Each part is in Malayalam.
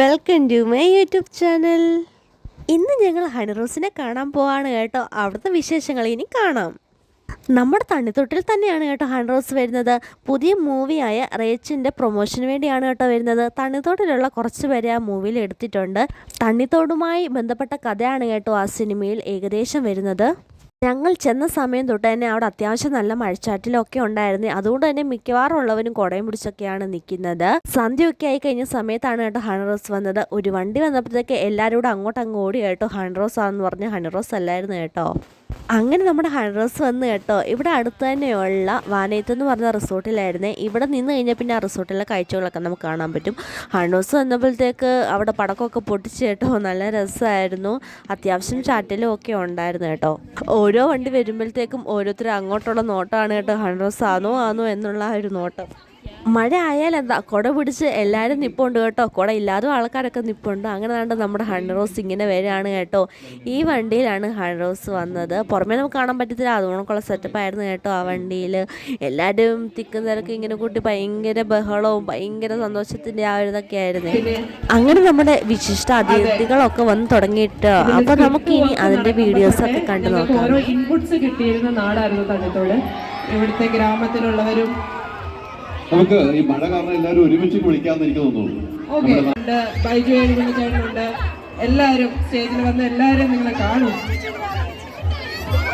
Welcome to my YouTube channel ഇന്ന് ഞങ്ങൾ ഹണിറോസിനെ കാണാൻ പോവാണ് കേട്ടോ. അവിടുത്തെ വിശേഷങ്ങൾ ഇനി കാണാം. നമ്മുടെ തണ്ണിത്തൊട്ടിൽ തന്നെയാണ് കേട്ടോ ഹൺറോസ് വരുന്നത്. പുതിയ മൂവിയായ റേച്ചിന്റെ പ്രൊമോഷന് വേണ്ടിയാണ് കേട്ടോ വരുന്നത്. തണ്ണിത്തോട്ടിലുള്ള കുറച്ച് പേരെ ആ മൂവിയിൽ എടുത്തിട്ടുണ്ട്. തണ്ണിത്തോടുമായി ബന്ധപ്പെട്ട കഥയാണ് കേട്ടോ ആ സിനിമയിൽ ഏകദേശം വരുന്നത്. ഞങ്ങൾ ചെന്ന സമയം തൊട്ട് തന്നെ അവിടെ അത്യാവശ്യം നല്ല മഴച്ചാറ്റിലൊക്കെ ഉണ്ടായിരുന്നു. അതുകൊണ്ട് തന്നെ മിക്കവാറും ഉള്ളവരും കുടയും പിടിച്ചൊക്കെയാണ് നിൽക്കുന്നത്. സന്ധ്യയൊക്കെ ആയി കഴിഞ്ഞ സമയത്താണ് കേട്ടോ ഹൺറോസ് വന്നത്. ഒരു വണ്ടി വന്നപ്പോഴത്തേക്ക് എല്ലാവരും കൂടെ അങ്ങോട്ട് അങ്ങ് ഓടി കേട്ടോ. ഹൺറോസ് ആണെന്ന് പറഞ്ഞ് ഹൺറോസ് അല്ലായിരുന്നു കേട്ടോ. അങ്ങനെ നമ്മുടെ ഹൺറസ് വന്ന് കേട്ടോ. ഇവിടെ അടുത്ത് തന്നെയുള്ള വാനയത്ത് എന്ന് പറഞ്ഞ റിസോർട്ടിലായിരുന്നേ. ഇവിടെ നിന്ന് കഴിഞ്ഞാൽ പിന്നെ ആ റിസോർട്ടിലെ കാഴ്ചകളൊക്കെ നമുക്ക് കാണാൻ പറ്റും. ഹൺറസ് വന്നപ്പോഴത്തേക്ക് അവിടെ പടക്കമൊക്കെ പൊട്ടിച്ച് കേട്ടോ. നല്ല രസമായിരുന്നു. അത്യാവശ്യം ചാറ്റലും ഒക്കെ ഉണ്ടായിരുന്നു കേട്ടോ. ഓരോ വണ്ടി വരുമ്പോഴത്തേക്കും ഓരോരുത്തരും അങ്ങോട്ടുള്ള നോട്ടമാണ് കേട്ടോ. ഹൺറസ് ആണോ ആണോ എന്നുള്ള ആ ഒരു നോട്ടം. മഴ ആയാൽ എന്താ കുട പിടിച്ച് എല്ലാവരും നിപ്പുണ്ട് കേട്ടോ. കുട ഇല്ലാതെ ആൾക്കാരൊക്കെ നിപ്പുണ്ട്. അങ്ങനെ കണ്ട് നമ്മുടെ ഹൺറോസ് ഇങ്ങനെ വരികയാണ് കേട്ടോ. ഈ വണ്ടിയിലാണ് ഹൺറോസ് വന്നത്. പുറമേ നമുക്ക് കാണാൻ പറ്റത്തില്ല. അതുകൊണ്ടൊക്കെയുള്ള സെറ്റപ്പ് ആയിരുന്നു കേട്ടോ ആ വണ്ടിയിൽ എല്ലാവരും തിക്കും തിരക്കും ഇങ്ങനെ കൂട്ടി ഭയങ്കര ബഹളവും ഭയങ്കര സന്തോഷത്തിന്റെ ആ ഒരു ഇതൊക്കെ ആയിരുന്നു. അങ്ങനെ നമ്മുടെ വിശിഷ്ട അതിഥികളൊക്കെ വന്ന് തുടങ്ങിയിട്ട്. അപ്പോൾ നമുക്കിനി അതിന്റെ വീഡിയോസ് ഒക്കെ കണ്ടു നോക്കാം. ഇൻപുട്സ് കിട്ടിയിരുന്ന നാടായിരുന്നു ഇവിടുത്തെ ഗ്രാമത്തിലുള്ളവരും നമുക്ക് ഈ മഴ കാരണം എല്ലാവരും ഒരുമിച്ച് കുളിക്കാന്ന് എനിക്ക് തോന്നുന്നു. എല്ലാരും ചേട്ടനുണ്ട്. എല്ലാവരും സ്റ്റേജിൽ വന്ന് എല്ലാവരും നിങ്ങളെ കാണും.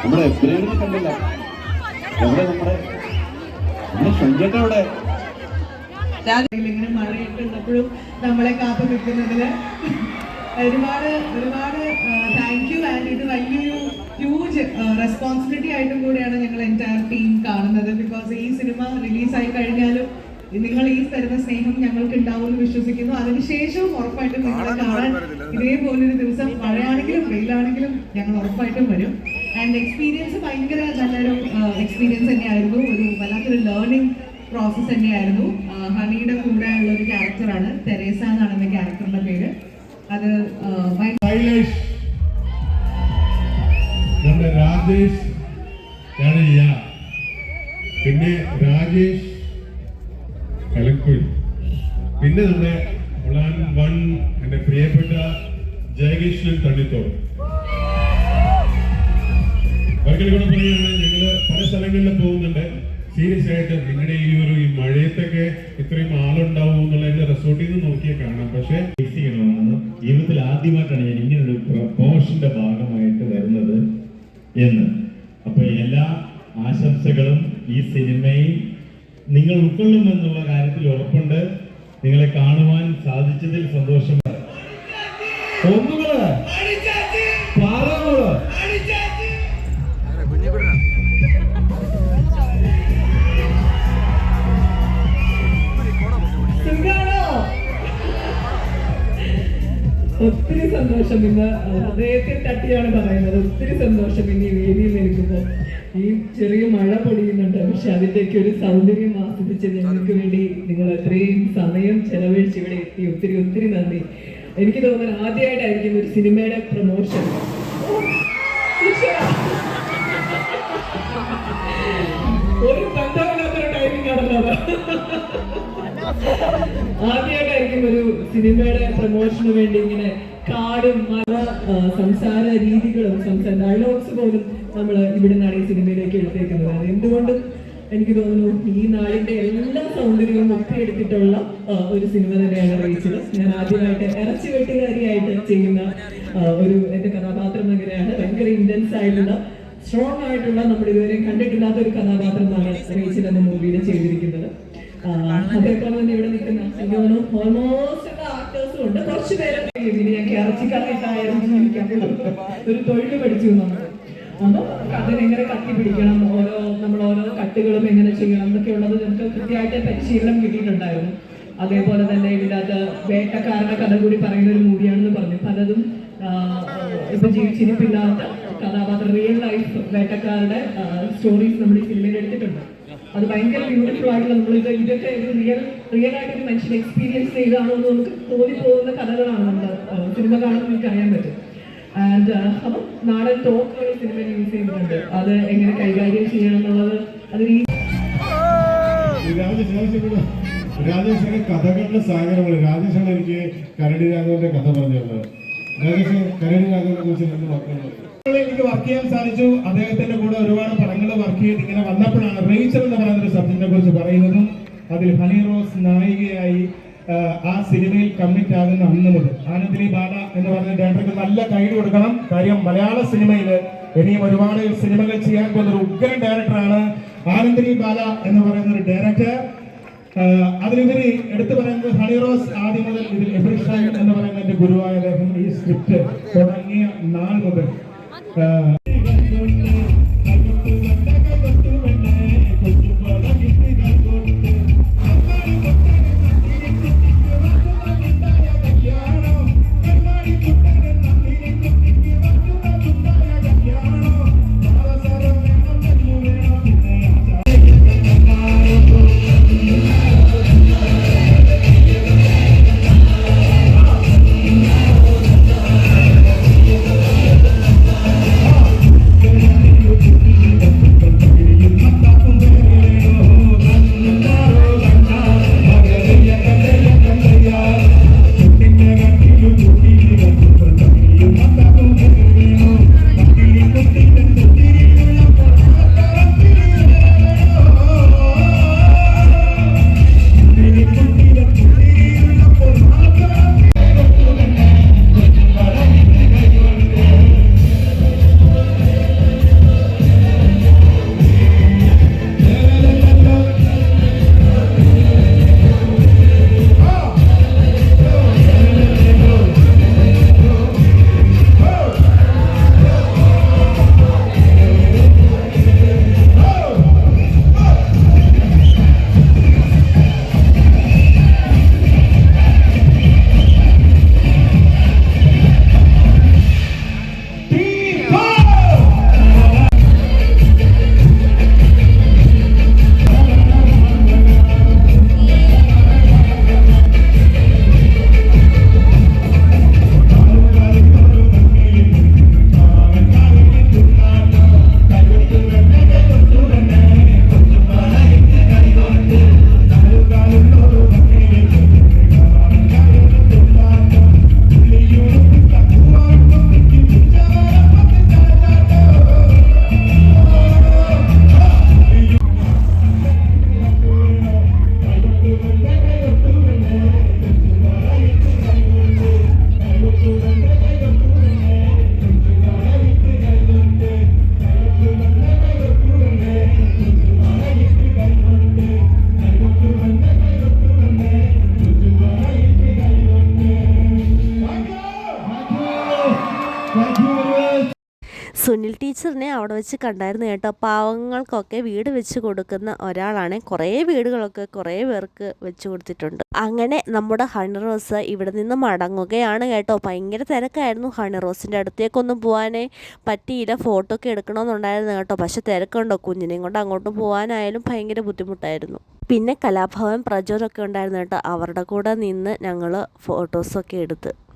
നമ്മുടെ എബ്രേഡിനെ കണ്ടില്ല. എവിടെ നമ്മുടെ നമ്മുടെ സഞ്ജന്റെ അവിടെ ഇങ്ങനെ മഴയൊക്കെ ഉള്ളപ്പോഴും നമ്മളെ കാത്തു നിൽക്കുന്നതിന് ഒരുപാട് ഒരുപാട് താങ്ക് യു ആൻഡ് ഇത് വലിയൊരു ഹ്യൂജ് റെസ്പോൺസിബിലിറ്റി ആയിട്ടും കൂടിയാണ് ഞങ്ങൾ എന്റയർ ടീം കാണുന്നത്. ബിക്കോസ് ഈ സിനിമ റിലീസായി കഴിഞ്ഞാലും നിങ്ങൾ ഈ തരുന്ന സ്നേഹം ഞങ്ങൾക്ക് ഉണ്ടാവും എന്ന് വിശ്വസിക്കുന്നു. അതിനുശേഷവും ഉറപ്പായിട്ടും നിങ്ങളെ കാണാൻ ഇതേപോലെ ഒരു ദിവസം മഴയാണെങ്കിലും വെയിലാണെങ്കിലും ഞങ്ങൾ ഉറപ്പായിട്ടും വരും. ആൻഡ് എക്സ്പീരിയൻസ് ഭയങ്കര നല്ലൊരു എക്സ്പീരിയൻസ് തന്നെയായിരുന്നു. ഒരു വല്ലാത്തൊരു ലേണിംഗ് പ്രോസസ് തന്നെയായിരുന്നു. ഹണിയുടെ കൂടെ ഉള്ള ഒരു ക്യാരക്ടറാണ് തെരേസ എന്നാണ് എന്റെ ക്യാരക്ടറിന്റെ പേര്. അത് രാജേഷ്. പിന്നെ രാജേഷ്. കലക്കുഴി പിന്നെ നമ്മുടെ പ്ലാൻ വൺ എന്റെ പ്രിയപ്പെട്ട ജയകൃഷ്ണൻ തണ്ണിത്തോട്. ഒരിക്കൽ കൂടെ പറയുകയാണ് ഞങ്ങൾ പല സ്ഥലങ്ങളിൽ പോകുന്നുണ്ട്. സീരിയസ് ആയിട്ട് നിങ്ങളുടെ ഈ ഒരു ഈ മഴയത്തൊക്കെ ഇത്രയും ആളുണ്ടാവും എന്നുള്ള റിസോർട്ടിൽ നിന്ന് നോക്കിയാൽ കാണാം. പക്ഷേ ജീവിതത്തിൽ ആദ്യമായിട്ടാണ് ഞാൻ ഇങ്ങനൊരു പ്രൊമോഷന്റെ ഭാഗമായിട്ട് വരുന്നത് എന്ന്. അപ്പൊ എല്ലാ ആശംസകളും ഈ സിനിമയിൽ നിങ്ങൾ ഉൾക്കൊള്ളുമെന്നുള്ള കാര്യത്തിൽ ഉറപ്പുണ്ട്. നിങ്ങളെ കാണുവാൻ സാധിച്ചതിൽ സന്തോഷമാണ്? ഒത്തിരി സന്തോഷം ഇന്ന്. ഹൃദയത്തിൽ തട്ടിയാണ് പറയുന്നത്. ഒത്തിരി സന്തോഷം ഇനി വേദിയിൽ ഇരിക്കുമ്പോൾ. ഈ ചെറിയ മഴ പൊടിയുന്നുണ്ട്. പക്ഷെ അതിന്റെയൊക്കെ ഒരു സൗന്ദര്യം ആസ്വദിച്ച് ഞങ്ങൾക്ക് വേണ്ടി നിങ്ങൾ അത്രയും സമയം ചെലവഴിച്ച് ഇവിടെ എത്തി. ഒത്തിരി ഒത്തിരി നന്ദി. എനിക്ക് തോന്നുന്നത് ആദ്യമായിട്ടായിരിക്കും ഒരു സിനിമയുടെ പ്രൊമോഷൻ. ഒരു ബന്ധമില്ലാത്തൊരു ടൈമിംഗ് ആണല്ലോ. ആദ്യമായിട്ടായിരിക്കും ഒരു സിനിമയുടെ പ്രൊമോഷന് വേണ്ടി ഇങ്ങനെ കാടും മല സംസാര രീതികളും സംസാര ഡയലോഗ്സ് പോലും നമ്മൾ ഇവിടെ നിന്നാണ് ഈ സിനിമയിലേക്ക് എടുത്തേക്കുന്നത്. അത് എന്തുകൊണ്ടും എനിക്ക് തോന്നുന്നു ഈ നാടിന്റെ എല്ലാ സൗന്ദര്യവും ഒക്കെ എടുത്തിട്ടുള്ള ഒരു സിനിമ തന്നെയാണ് അറിയിച്ചത് ഞാൻ ആദ്യമായിട്ട് ഇറച്ചി വെട്ടുകാരിയായിട്ട് ചെയ്യുന്ന ഒരു എന്റെ കഥാപാത്രം അങ്ങനെയാണ്. ഭയങ്കര ഇന്റൻസ് ആയിട്ടുള്ള സ്ട്രോങ് ആയിട്ടുള്ള നമ്മൾ ഇതുവരെ കണ്ടിട്ടില്ലാത്ത ഒരു കഥാപാത്രമാണ് റേച്ചൽ എന്ന മൂവിയിൽ ചെയ്തിരിക്കുന്നത്. അതേപോലെ തന്നെ ഇവിടെ നിൽക്കുന്ന തോന്നുന്നു ഓൾമോസ്റ്റ് എല്ലാ ആക്ടേഴ്സും ഉണ്ട്. കുറച്ച് പേരെ ഇനി ഞാൻ ഇറച്ചിക്കറിയിട്ടായാലും ജീവിക്കാം ഒരു തൊഴിൽ പഠിച്ചു നമ്മൾ അപ്പൊ അതിനെങ്ങനെ കത്തി പിടിക്കണം ഓരോ നമ്മൾ ഓരോ കട്ടുകളും എങ്ങനെ ചെയ്യണം എന്നൊക്കെ ഉള്ളത് നമുക്ക് കൃത്യമായിട്ട് പരിശീലനം കിട്ടിയിട്ടുണ്ടായിരുന്നു. അതേപോലെ തന്നെ ഇതിനകത്ത് വേട്ടക്കാരുടെ കഥ കൂടി പറയുന്ന ഒരു മൂവിയാണെന്ന് പറഞ്ഞു. പലതും ഇപ്പൊ ജീവിച്ചിരിപ്പില്ലാത്ത കഥാപാത്രം റിയൽ ലൈഫ് വേട്ടക്കാരുടെ സ്റ്റോറീസ് നമ്മൾ ഈ സിനിമയിൽ എടുത്തിട്ടുണ്ട്. അത് ഭയങ്കര ബ്യൂട്ടിഫുൾ ആയിട്ടുള്ള നമ്മൾ ഇത് ഇതൊക്കെ ഒരു റിയൽ റിയൽ ആയിട്ട് ഒരു മനുഷ്യൻ എക്സ്പീരിയൻസ് ചെയ്താണോ എന്ന് നമുക്ക് തോന്നിപ്പോകുന്ന കഥകളാണ് നമ്മൾ സിനിമ കാണുമ്പോൾ നമുക്ക് അറിയാൻ പറ്റും. ആൻഡ് അപ്പം നാടൻ ടോക്കുകൾ സിനിമയിൽ യൂസ് ചെയ്യുന്നുണ്ട്. അത് എങ്ങനെ കൈകാര്യം ചെയ്യണം എന്നുള്ളത് അത് ഈ രാജേഷ് രാജേഷ് കൂടെ രാജേഷൊക്കെ കഥകളുടെ സാഗരമാണ് രാജേഷാണ് എനിക്ക് കരടി രാഘവന്റെ കഥ പറഞ്ഞു തന്നത് രാജേഷ് കരടി രാഘവനെ കുറിച്ച് രണ്ട് വാക്കുകൾ പറയൂ. എനിക്ക് വർക്ക് ചെയ്യാൻ സാധിച്ചു. അദ്ദേഹത്തിന്റെ കൂടെ ഒരുപാട് പടങ്ങൾ വർക്ക് ചെയ്ത് ഇങ്ങനെ വന്നപ്പോഴാണ് റേച്ചർ എന്ന് പറയുന്ന ഒരു സബ്ജക്റ്റിനെ കുറിച്ച് പറയുന്നതും അതിൽ ഹണി റോസ് നായികയായി ആ, സിനിമയിൽ കമ്മിറ്റ് ആകുന്ന അന്ന് മുതൽ. ആനന്ദിനി ബാല എന്ന് പറഞ്ഞ ഡയറക്ടർക്ക് നല്ല കൈഡ് കൊടുക്കണം. കാര്യം മലയാള സിനിമയിൽ ഇനിയും ഒരുപാട് സിനിമകൾ ചെയ്യാൻ പോകുന്ന ഒരു ഉഗ്രൻ ഡയറക്ടറാണ് ആനന്ദിനി ബാല എന്ന് പറയുന്ന ഒരു ഡയറക്ടർ അതിലുപരി എടുത്തു പറയുന്നത് ഹണി റോസ് ആദ്യം മുതൽ ഇതിൽ എബ്രിഷൻ എന്ന് പറയുന്ന എന്റെ ഗുരുവായ അദ്ദേഹം ഈ സ്ക്രിപ്റ്റ് തുടങ്ങിയ നാൾ മുതൽ. സുനിൽ ടീച്ചറിനെ അവിടെ വെച്ച് കണ്ടായിരുന്നു കേട്ടോ. പാവങ്ങൾക്കൊക്കെ വീട് വെച്ച് കൊടുക്കുന്ന ഒരാളാണ്. കുറേ വീടുകളൊക്കെ കുറേ പേർക്ക് വെച്ച് കൊടുത്തിട്ടുണ്ട്. അങ്ങനെ നമ്മുടെ ഹണി റോസ് ഇവിടെ നിന്ന് മടങ്ങുകയാണ് കേട്ടോ. ഭയങ്കര തിരക്കായിരുന്നു ഹണി റോസിന്റെ അടുത്തേക്കൊന്നും പോകാനേ പറ്റിയില്ല. ഫോട്ടോ ഒക്കെ എടുക്കണമെന്നുണ്ടായിരുന്നു കേട്ടോ. പക്ഷെ തിരക്കുണ്ടോ? കുഞ്ഞിനെയും കൊണ്ട് അങ്ങോട്ട് പോകാനായാലും ഭയങ്കര ബുദ്ധിമുട്ടായിരുന്നു. പിന്നെ കലാഭവൻ പ്രചോദമൊക്കെ ഉണ്ടായിരുന്നു കേട്ടോ. അവരുടെ കൂടെ നിന്ന് ഞങ്ങൾ ഫോട്ടോസൊക്കെ എടുത്ത്.